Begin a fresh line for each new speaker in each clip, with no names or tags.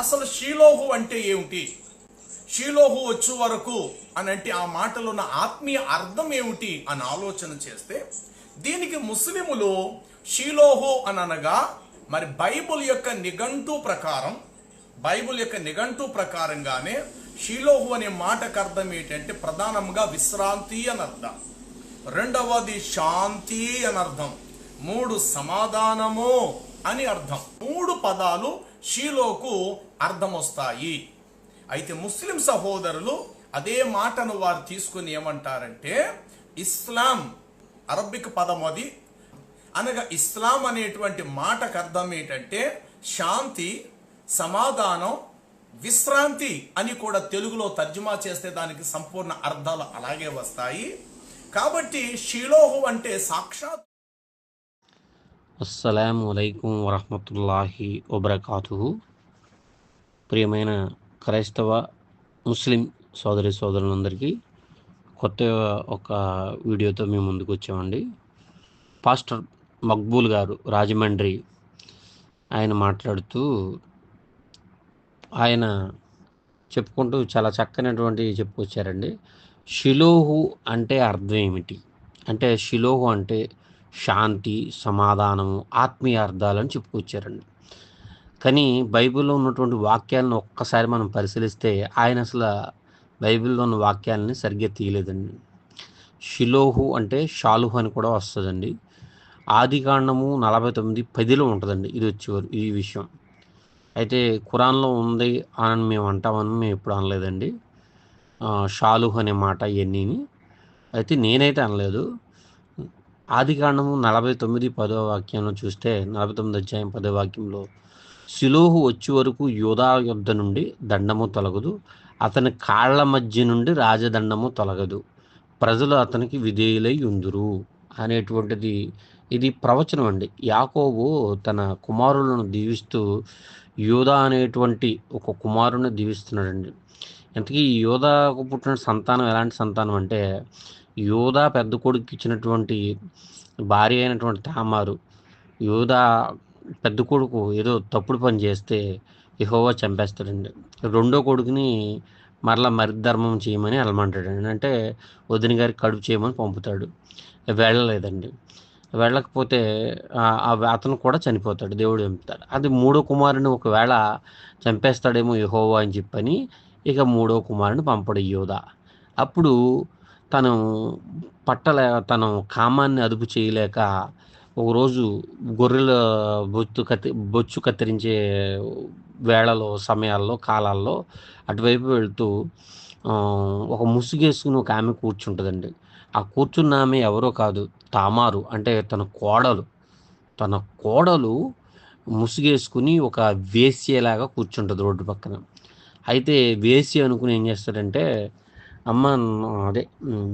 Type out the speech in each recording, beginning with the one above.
అసలు షీలోహు అంటే ఏమిటి? షీలోహు వచ్చే వరకు అని అంటే ఆ మాటలో ఉన్న ఆత్మీయ అర్థం ఏమిటి అని ఆలోచన చేస్తే దీనికి ముస్లిములు షీలోహు అని అనగా మరి బైబుల్ యొక్క నిఘంటు ప్రకారం బైబుల్ యొక్క నిఘంటు ప్రకారంగానే షీలోహు అనే మాటకు అర్థం ఏంటంటే ప్రధానంగా విశ్రాంతి అని అర్థం. రెండవది శాంతి అని అర్థం. మూడు సమాధానము అని అర్థం. మూడు పదాలు షీలోకు అర్థం వస్తాయి అయితే ముస్లిం సహోదరులు అదే మాటను వారు తీసుకుని ఏమంటారంటే ఇస్లాం అరబిక్ పదం అది. అనగా ఇస్లాం అనేటువంటి మాటకు అర్థం ఏంటంటే శాంతి సమాధానం విశ్రాంతి అని కూడా తెలుగులో తర్జుమా చేస్తే దానికి సంపూర్ణ అర్థాలు అలాగే వస్తాయి. కాబట్టి షిలోహు అంటే సాక్షాత్
అస్సలం అయికం వరహమతుల్లాహి వబర్కాతు ప్రియమైన క్రైస్తవ ముస్లిం సోదరి సోదరులందరికీ కొత్త ఒక వీడియోతో మేము ముందుకు వచ్చామండి. పాస్టర్ మక్బూల్ గారు రాజమండ్రి ఆయన మాట్లాడుతూ ఆయన చెప్పుకుంటూ చాలా చక్కనటువంటి చెప్పుకొచ్చారండి. షిలోహు అంటే అర్థం ఏమిటి? అంటే షిలోహు అంటే శాంతి సమాధానము ఆత్మీయ అర్థాలని చెప్పుకొచ్చారండి. కానీ బైబిల్లో ఉన్నటువంటి వాక్యాలను ఒక్కసారి మనం పరిశీలిస్తే ఆయన అసలు బైబిల్లో ఉన్న వాక్యాలని సరిగ్గా తీయలేదండి. షిలోహు అంటే షాలుహు అని కూడా వస్తుందండి. ఆది కాండము నలభై తొమ్మిది పదిలో ఉంటుందండి ఇది వచ్చేవారు ఈ విషయం. అయితే ఖురాన్లో ఉంది అని మేము అంటామని మేము ఎప్పుడు అనలేదండి. షాలుహు షాలుహ్ అనే మాట ఇవన్నీ అయితే నేనైతే అనలేదు. ఆది కాండము నలభై తొమ్మిది పదో వాక్యంలో చూస్తే నలభై తొమ్మిది అధ్యాయం పదో వాక్యంలో సిలోహు వచ్చే వరకు యోధా యుద్ధ నుండి దండము తొలగదు అతని కాళ్ళ మధ్య నుండి రాజదండము తొలగదు ప్రజలు అతనికి విధేయులై ఉందురు అనేటువంటిది ఇది ప్రవచనం అండి. యాకోబు తన కుమారులను దీవిస్తూ యోధా అనేటువంటి ఒక కుమారుని దీవిస్తున్నాడండి. ఇంతకీ యోధాకు పుట్టిన సంతానం ఎలాంటి సంతానం అంటే యూదా పెద్ద కొడుకు ఇచ్చినటువంటి భార్య అయినటువంటి తామారు యూదా పెద్ద కొడుకు ఏదో తప్పుడు పని చేస్తే యహోవా చంపేస్తాడండి. రెండో కొడుకుని మరలా మరిధర్మం చేయమని వెళ్ళమంటాడండి అంటే వదిన గారికి కడుపు చేయమని పంపుతాడు. వెళ్ళలేదండి. వెళ్ళకపోతే ఆ- అతను కూడా చనిపోతాడు. దేవుడు చంపుతాడు. అది మూడో కుమారుని ఒకవేళ చంపేస్తాడేమో యహోవా అని చెప్పని ఇక మూడో కుమారుని పంపడు యోధ అప్పుడు తను పట్టలే తను కామాన్ని అదుపు చేయలేక ఒకరోజు గొర్రెల బొచ్చు కత్తి బొచ్చు కత్తిరించే వేళలో సమయాల్లో కాలాల్లో అటువైపు వెళ్తూ ఒక ముసుగేసుకుని ఒక ఆమె కూర్చుంటుందండి. ఆ కూర్చున్న ఆమె ఎవరో కాదు తామారు అంటే తన కోడలు. తన కోడలు ముసుగేసుకుని ఒక వేసేలాగా కూర్చుంటుంది రోడ్డు పక్కన. అయితే వేసి అనుకుని ఏం చేస్తాడంటే అమ్మ అదే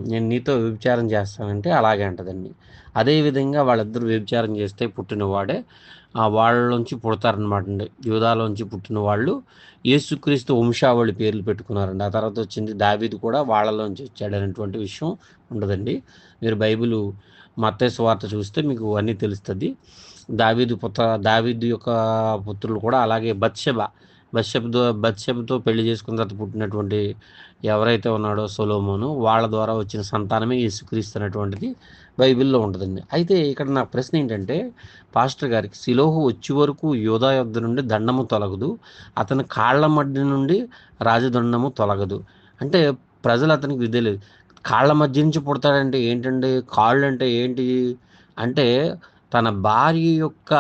నేను నీతో వ్యభిచారం చేస్తానంటే అలాగే అంటదండి. అదేవిధంగా వాళ్ళిద్దరూ వ్యభిచారం చేస్తే పుట్టినవాడే ఆ వాళ్ళలోంచి పుడతారనమాట అండి. యూదాలోంచి పుట్టిన వాళ్ళు యేసుక్రీస్తు వంశావళి పేర్లు పెట్టుకున్నారండి. ఆ తర్వాత వచ్చింది దావీదు కూడా వాళ్ళలోంచి వచ్చాడనేటువంటి విషయం ఉండదండి. మీరు బైబిల్ మత్తయి వార్త చూస్తే మీకు అన్నీ తెలుస్తుంది. దావీదు పుత్ర దావీదు యొక్క పుత్రులు కూడా అలాగే బత్షెబ బత్షెబతో బత్షెబతో పెళ్ళి చేసుకున్న తర్వాత పుట్టినటువంటి ఎవరైతే ఉన్నాడో సొలోమోను వాళ్ళ ద్వారా వచ్చిన సంతానమే యేసుక్రీస్తు అనేటువంటిది బైబిల్లో ఉంటుందండి. అయితే ఇక్కడ నా ప్రశ్న ఏంటంటే పాస్టర్ గారికి సిలోహు వచ్చే వరకు యోధా యుద్ధ నుండి దండము తొలగదు అతని కాళ్ళ మధ్య నుండి రాజదండము తొలగదు. అంటే ప్రజలు అతనికి విధేలేదు కాళ్ళ మధ్య నుంచి పుడతాడంటే ఏంటండి? కాళ్ళు అంటే ఏంటి? అంటే తన భార్య యొక్క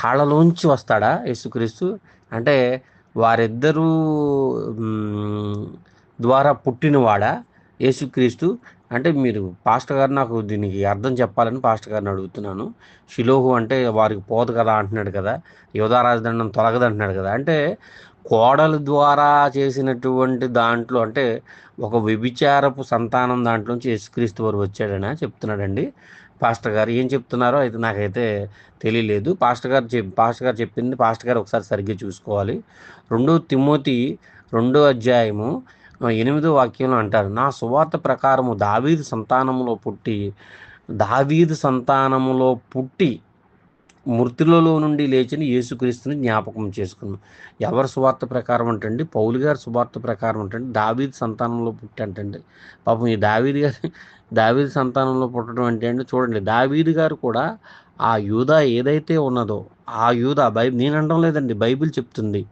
కాళ్ళలోంచి వస్తాడా యేసుక్రీస్తు? అంటే వారిద్దరూ ద్వారా పుట్టినవాడా యేసుక్రీస్తు? అంటే మీరు పాస్టర్ గారు నాకు దీనికి అర్థం చెప్పాలని పాస్టర్ గారిని అడుగుతున్నాను. షిలోహు అంటే వారికి పోదు కదా అంటున్నాడు కదా. యువదారాజదండం రాజదండం తొలగదు అంటున్నాడు కదా. అంటే కోడల ద్వారా చేసినటువంటి దాంట్లో అంటే ఒక వ్యభిచారపు సంతానం దాంట్లోంచి యేసుక్రీస్తు వారు వచ్చాడని చెప్తున్నాడండి. పాస్టర్ గారు ఏం చెప్తున్నారో అయితే నాకైతే తెలియలేదు. పాస్టర్ గారు చెప్ పాస్టర్ గారు చెప్పింది పాస్టర్ గారు ఒకసారి సరిగ్గా చూసుకోవాలి. రెండో తిమ్మోతి రెండో అధ్యాయము ఎనిమిదో వాక్యంలో అంటారు నా సువార్త ప్రకారము దావీదు సంతానములో పుట్టి దావీదు సంతానములో పుట్టి మృతులలో నుండి లేచిన యేసుక్రీస్తుని జ్ఞాపకం చేసుకున్నాం. ఎవరి సువార్త ప్రకారం అంటండి? పౌలు గారి సువార్త ప్రకారం అంటండి? దావీద్ సంతానంలో పుట్టంటండి? పాపం ఈ దావీద్ గారి దావీద్ సంతానంలో పుట్టడం అంటే అండి చూడండి. దావీద్ గారు కూడా ఆ యూదా ఏదైతే ఉన్నదో ఆ యూదా బై నేను అనడం లేదండి బైబిల్ చెప్తుంది.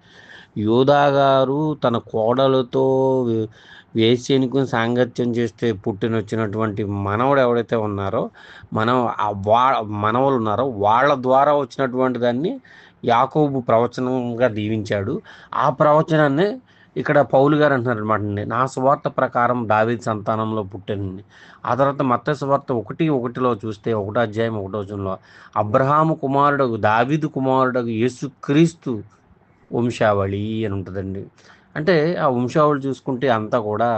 యూదా గారు తన కోడలతో వే- సాంగత్యం చేస్తే పుట్టిన వచ్చినటువంటి మనవడు ఎవడైతే ఉన్నారో మనం వా మనవలు ఉన్నారో వాళ్ళ ద్వారా వచ్చినటువంటి దాన్ని యాకోబు ప్రవచనంగా దీవించాడు. ఆ ప్రవచనాన్ని ఇక్కడ పౌలు గారు అంటున్నారు అనమాట అండి. నా సువార్త ప్రకారం దావీద్ సంతానంలో పుట్టానండి ఆ తర్వాత మత్త సువార్త ఒకటి ఒకటిలో చూస్తే ఒకటో అధ్యాయం ఒకటో వచనంలో అబ్రహాము కుమారుడు దావీదు కుమారుడు యేసుక్రీస్తు వంశావళి అని ఉంటుందండి. అంటే ఆ వంశావళి చూసుకుంటే అంతా కూడా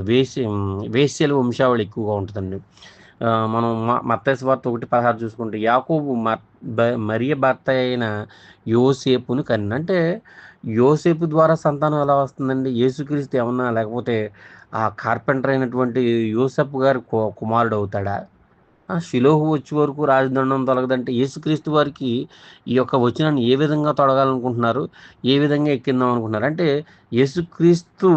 వేసి వేశ్యల వంశావళి ఎక్కువగా ఉంటుందండి. మనం మత్తైసు వార్త ఒకటి పదహారు చూసుకుంటే యాకోబు బ- మరియ భర్త అయిన యోసేపును కన్న అంటే యోసేపు ద్వారా సంతానం ఎలా వస్తుందండి? యేసుక్రీస్తు ఏమన్నా లేకపోతే ఆ కార్పెంటర్ అయినటువంటి యోసెప్ గారి కు- కుమారుడు అవుతాడా? శిలోహు వచ్చే వరకు రాజదండం తొలగదంటే యేసుక్రీస్తు వారికి ఈ యొక్క వచనాన్ని ఏ విధంగా తొలగాలనుకుంటున్నారు? ఏ విధంగా ఎక్కిందాం అనుకుంటున్నారు? అంటే యేసుక్రీస్తు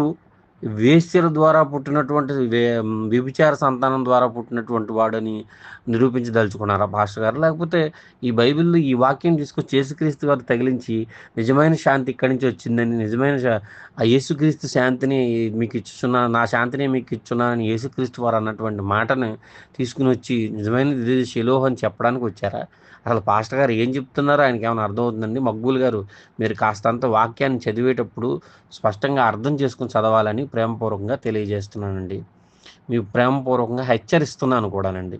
వేశ్యల ద్వారా పుట్టినటువంటి వే- వ్యభిచార సంతానం ద్వారా పుట్టినటువంటి వాడని నిరూపించదలుచుకున్నారా పాస్టర్ గారు? లేకపోతే ఈ బైబిల్లో ఈ వాక్యం తీసుకొచ్చి యేసుక్రీస్తు గారు తగిలించి నిజమైన శాంతి ఇక్కడి నుంచి వచ్చిందని నిజమైన ఆ యేసుక్రీస్తు శాంతిని మీకు ఇచ్చుచున్నా నా శాంతిని మీకు ఇచ్చున్నానని యేసుక్రీస్తు వారు అన్నటువంటి మాటను తీసుకుని వచ్చి నిజమైన ఇది అని చెప్పడానికి వచ్చారా? అసలు పాస్టర్ గారు ఏం చెప్తున్నారో ఆయనకి ఏమైనా అర్థమవుతుందండి? మక్బూల్ గారు మీరు కాస్తంత వాక్యాన్ని చదివేటప్పుడు స్పష్టంగా అర్థం చేసుకుని చదవాలని ప్రేమపూర్వకంగా తెలియజేస్తున్నానండి. మీకు ప్రేమపూర్వకంగా హెచ్చరిస్తున్నాను కూడానండి.